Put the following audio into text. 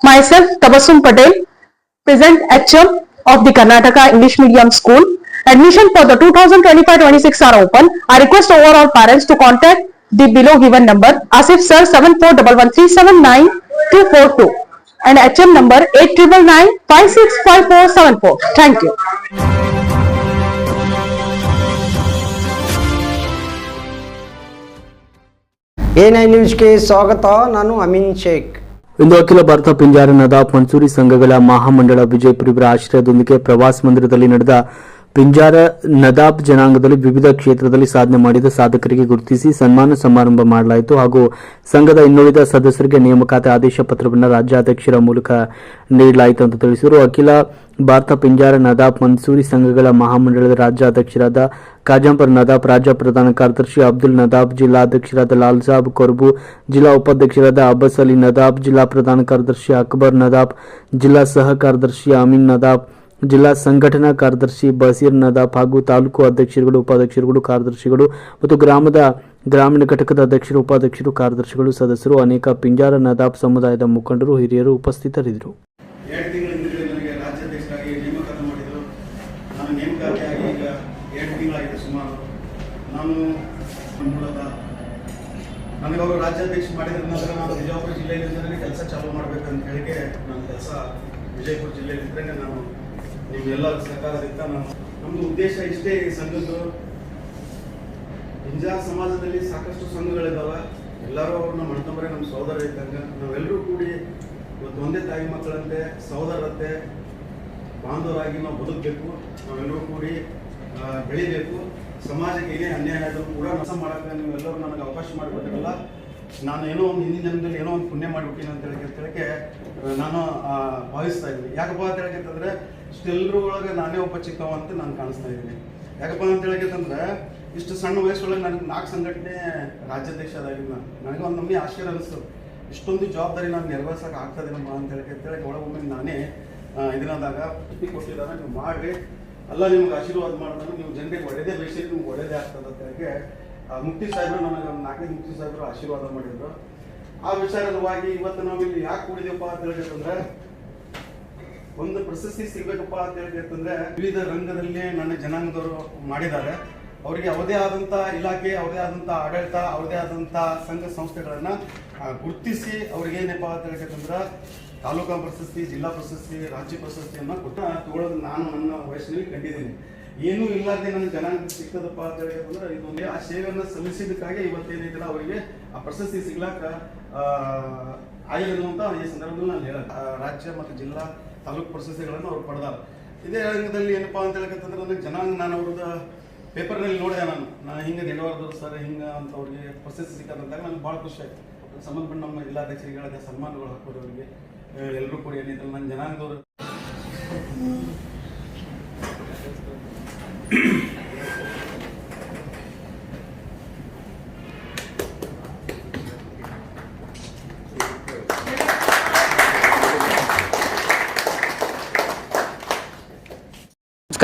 Myself, Tabassum Patel, present HM of the Karnataka English Medium School. Admission for the 2025-26 are open. I request overall parents to contact the below given number Asif sir 7411379242 and HM number 8999565474. Thank you. A nine ನ್ಯೂಸ್ಗೆ ಸ್ವಾಗತ ನಾನು ಅಮೀನ್ ಶೇಖ್ ಇಂದು ಅಖಿಲ ಭಾರತ ಪಿಂಜಾರ ಪಂಚೂರಿ ಸಂಘಗಳ ಮಹಾಮಂಡಳ ವಿಜಯಪುರ ಆಶ್ರಯದೊಂದಿಗೆ ಪ್ರವಾಸ ಮಂದಿರದಲ್ಲಿ ನಡೆದ ಪಿಂಜಾರ ನದಾಬ್ ಜನಾಂಗದಲ್ಲಿ ವಿವಿಧ ಕ್ಷೇತ್ರದಲ್ಲಿ ಸಾಧನೆ ಮಾಡಿದ ಸಾಧಕರಿಗೆ ಗುರುತಿಸಿ ಸನ್ಮಾನ ಸಮಾರಂಭ ಮಾಡಲಾಯಿತು. ಹಾಗೂ ಸಂಘದ ಇನ್ನುಳಿದ ಸದಸ್ಯರಿಗೆ ನೇಮಕಾತಿ ಆದೇಶ ಪತ್ರವನ್ನು ರಾಜ್ಯಾಧ್ಯಕ್ಷರ ಮೂಲಕ ನೀಡಲಾಯಿತು ಅಂತ ತಿಳಿಸಿದರು. ಅಖಿಲ ಭಾರತ ಪಿಂಜಾರ ನದಾಬ್ ಮನ್ಸೂರಿ ಸಂಘಗಳ ಮಹಾಮಂಡಳದ ರಾಜ್ಯಾಧ್ಯಕ್ಷರಾದ ಕಾಜಂಪರ್ ನದಾಬ್, ರಾಜ್ಯ ಪ್ರಧಾನ ಕಾರ್ಯದರ್ಶಿ ಅಬ್ದುಲ್ ನದಾಬ್, ಜಿಲ್ಲಾಧ್ಯಕ್ಷರಾದ ಲಾಲ್ ಸಾಬ್ ಕೊರ್ಬು, ಜಿಲ್ಲಾ ಉಪಾಧ್ಯಕ್ಷರಾದ ಅಬ್ಬಸ್ ಅಲಿ ನದಾಬ್, ಜಿಲ್ಲಾ ಪ್ರಧಾನ ಕಾರ್ಯದರ್ಶಿ ಅಕ್ಬರ್ ನದಾಬ್, ಜಿಲ್ಲಾ ಸಹ ಕಾರ್ಯದರ್ಶಿ ಅಮೀನ್ ನದಾಬ್ ಜಿಲ್ಲಾ ಸಂಘಟನಾ ಕಾರ್ಯದರ್ಶಿ ಬಸೀರ್ ನದಾಫ್ ಹಾಗೂ ತಾಲೂಕು ಅಧ್ಯಕ್ಷರುಗಳು, ಉಪಾಧ್ಯಕ್ಷರುಗಳು, ಕಾರ್ಯದರ್ಶಿಗಳು ಮತ್ತು ಗ್ರಾಮದ ಗ್ರಾಮೀಣ ಘಟಕದ ಅಧ್ಯಕ್ಷರು, ಉಪಾಧ್ಯಕ್ಷರು, ಕಾರ್ಯದರ್ಶಿಗಳು ಸದಸ್ಯರು, ಅನೇಕ ಪಿಂಜಾರ ನದಾಫ್ ಸಮುದಾಯದ ಮುಖಂಡರು, ಹಿರಿಯರು ಉಪಸ್ಥಿತರಿದ್ದರು. ನನಗೆ ಅವರು ರಾಜ್ಯಾಧ್ಯಕ್ಷ ಮಾಡಿದ ನಂತರ ನಾನು ವಿಜಯಪುರ ಜಿಲ್ಲೆಯಲ್ಲಿ ಕೆಲಸ ಚಾಲೂ ಮಾಡಬೇಕಂತ ಹೇಳಿಕೆ, ನನ್ನ ಕೆಲಸ ವಿಜಯಪುರ ಜಿಲ್ಲೆಯಲ್ಲಿ ನಾನು ನಿಮ್ಮೆಲ್ಲರ ಸಹಕಾರದಿಂದ ನಾನು ನಮ್ದು ಉದ್ದೇಶ ಇಷ್ಟೇ ಸಂಘದ್ದು. ಇಂಜಾ ಸಮಾಜದಲ್ಲಿ ಸಾಕಷ್ಟು ಸಂಘಗಳಿದಾವ. ಎಲ್ಲರೂ ಅವ್ರನ್ನ ಮಣ್ತಂಬರೇ ನಮ್ಮ ಸಹೋದರ ಇದ್ದಂಗೆ. ನಾವೆಲ್ಲರೂ ಕೂಡಿ ಇವತ್ತು ಒಂದೇ ತಾಯಿ ಮಕ್ಕಳಂತೆ ಸಹೋದರತೆ ಬಾಂಧವರಾಗಿ ನಾವು ಬದುಕಬೇಕು. ನಾವೆಲ್ಲರೂ ಕೂಡಿ ಬೆಳಿಬೇಕು. ಸಮಾಜಕ್ಕೆ ಏನೇ ಅನ್ಯಾಯ ಆದರೂ ಕೂಡ ನಸ ಮಾಡೋಕ್ಕೆ ನೀವೆಲ್ಲರೂ ನನಗೆ ಅವಕಾಶ ಮಾಡಿಕೊಟ್ಟಿರಲ್ಲ. ನಾನು ಏನೋ ಒಂದು ಹಿಂದಿನ ದಿನದಲ್ಲಿ ಏನೋ ಒಂದು ಪುಣ್ಯ ಮಾಡಿಬಿಟ್ಟಿನಿ ಅಂತ ಹೇಳಿ ಅಂತ ಹೇಳಿಕೆ ನಾನು ಭಾವಿಸ್ತಾ ಇದ್ದೀನಿ. ಯಾಕಪ್ಪ ಅಂತ ಹೇಳಿಕೆಂತಂದ್ರೆ ಇಷ್ಟೆಲ್ಲರೂ ಒಳಗೆ ನಾನೇ ಒಬ್ಬ ಚಿಕ್ಕವ ಅಂತ ನಾನು ಕಾಣಿಸ್ತಾ ಇದ್ದೀನಿ. ಯಾಕಪ್ಪ ಅಂತ ಹೇಳಿಕೆಂತಂದ್ರೆ, ಇಷ್ಟು ಸಣ್ಣ ವಯಸ್ಸೊಳಗೆ ನನಗೆ ನಾಲ್ಕು ಸಂಘಟನೆ ರಾಜ್ಯಾಧ್ಯಕ್ಷ ನಾನು ನನಗೆ ಒಂದು ನಮ್ಮ ಆಶ್ಚರ್ಯ ಅನಿಸ್ತು. ಇಷ್ಟೊಂದು ಜವಾಬ್ದಾರಿ ನಾನು ನೆರವೇರ್ಸೋಕೆ ಆಗ್ತದೆ ನಮ್ಮ ಅಂತ ಹೇಳಿ ಒಳಗೊಮ್ಮೆ ನಾನೇ ಇದನ್ನಾದಾಗ ಸುದ್ದಿ ಕೊಟ್ಟಿದ್ದಾನೆ. ನೀವು ಮಾಡ್ರಿ. ಅಲ್ಲ, ನಿಮ್ಗೆ ಆಶೀರ್ವಾದ ಮಾಡಿದಾಗ ನೀವು ಜನರಿಗೆ ಒಳ್ಳೇದೇ ಬೇಸಿ ನಿಮ್ಗೆ ಒಳ್ಳೇದೇ ಆಗ್ತದೆ ಅಂತ ಹೇಳಿ ಮುಕ್ತಿ ಸಾಹೇಬರು ನನಗೆ ನಾಲ್ಕೈದು ಮುಕ್ತಿ ಸಾಹೇಬರು ಆಶೀರ್ವಾದ ಮಾಡಿದ್ರು. ಆ ವಿಚಾರವಾಗಿ ಇವತ್ತು ನಾವು ಇಲ್ಲಿ ಯಾಕೆ ಕೂಡಿದೆಪ್ಪ ಅಂತ ಹೇಳಿದ್ರೆ ಒಂದು ಪ್ರಶಸ್ತಿ ಸಿಗ್ಬೇಕಪ್ಪ ಅಂತ ಹೇಳ್ಬೇಕಂದ್ರೆ ವಿವಿಧ ರಂಗದಲ್ಲಿ ನನ್ನ ಜನಾಂಗದವರು ಮಾಡಿದ್ದಾರೆ. ಅವರಿಗೆ ಅವರದೇ ಆದಂಥ ಇಲಾಖೆ ಅವರದೇ ಆದಂಥ ಆಡಳಿತ ಅವರದೇ ಆದಂಥ ಸಂಘ ಸಂಸ್ಥೆಗಳನ್ನ ಗುರುತಿಸಿ ಅವ್ರಿಗೆ ಏನಪ್ಪ ಅಂತ ಹೇಳ್ಬೇಕಂದ್ರೆ ತಾಲೂಕಾ ಪ್ರಶಸ್ತಿ ಜಿಲ್ಲಾ ಪ್ರಶಸ್ತಿ ರಾಜ್ಯ ಪ್ರಶಸ್ತಿಯನ್ನ ಕೊಟ್ಟ ತಗೊಳ್ಳೋದು ನಾನು ನನ್ನ ವಯಸ್ಸಿನಲ್ಲಿ ಕಂಡಿದ್ದೀನಿ. ಏನೂ ಇಲ್ಲದೆ ನನ್ನ ಜನಾಂಗ ಸಿಕ್ಕದಪ್ಪ ಅಂತ ಹೇಳಿದ್ರೆ ಇದೊಂದು ಆ ಸೇವೆಯನ್ನು ಸಲ್ಲಿಸಿದ್ದಕ್ಕಾಗಿ ಇವತ್ತೇನಿದೆಯಲ್ಲ ಅವರಿಗೆ ಆ ಪ್ರಶಸ್ತಿ ಸಿಗ್ಲಾಕ ಆ, ಆಗಿದೆ ಅಂತ ಈ ಸಂದರ್ಭದಲ್ಲಿ ನಾನು ಹೇಳ ರಾಜ್ಯ ಮತ್ತು ಜಿಲ್ಲಾ ತಾಲೂಕು ಪ್ರಶಸ್ತಿಗಳನ್ನು ಅವ್ರು ಪಡೆದಾರ. ಇದೇ ರಂಗದಲ್ಲಿ ಏನಪ್ಪಾ ಅಂತ ಹೇಳಕಂತಂದ್ರೆ ನನಗೆ ಜನಾಂಗ ನಾನು ಅವ್ರದ್ದು ಪೇಪರ್ನಲ್ಲಿ ನೋಡಿದೆ ನಾನು. ನಾನು ಹಿಂಗೆ ನೆಡವಾರ್ದು ಸರ್, ಹಿಂಗೆ ಅಂತ ಅವ್ರಿಗೆ ಪ್ರಶಸ್ತಿ ಸಿಕ್ಕಂತಾಗ ನನಗೆ ಭಾಳ ಖುಷಿ ಆಯ್ತು. ಸಂಬಂಧಪಟ್ಟ ನಮ್ಮ ಜಿಲ್ಲಾಧ್ಯಕ್ಷರಿಗೆ ಹೇಳಿದೆ ಸನ್ಮಾನಗಳು ಹಾಕೋರು ಅವರಿಗೆ. ಎಲ್ಲರೂ ಕೂಡ ಏನಿದ್ರು ನನ್ನ ಜನಾಂಗದವರು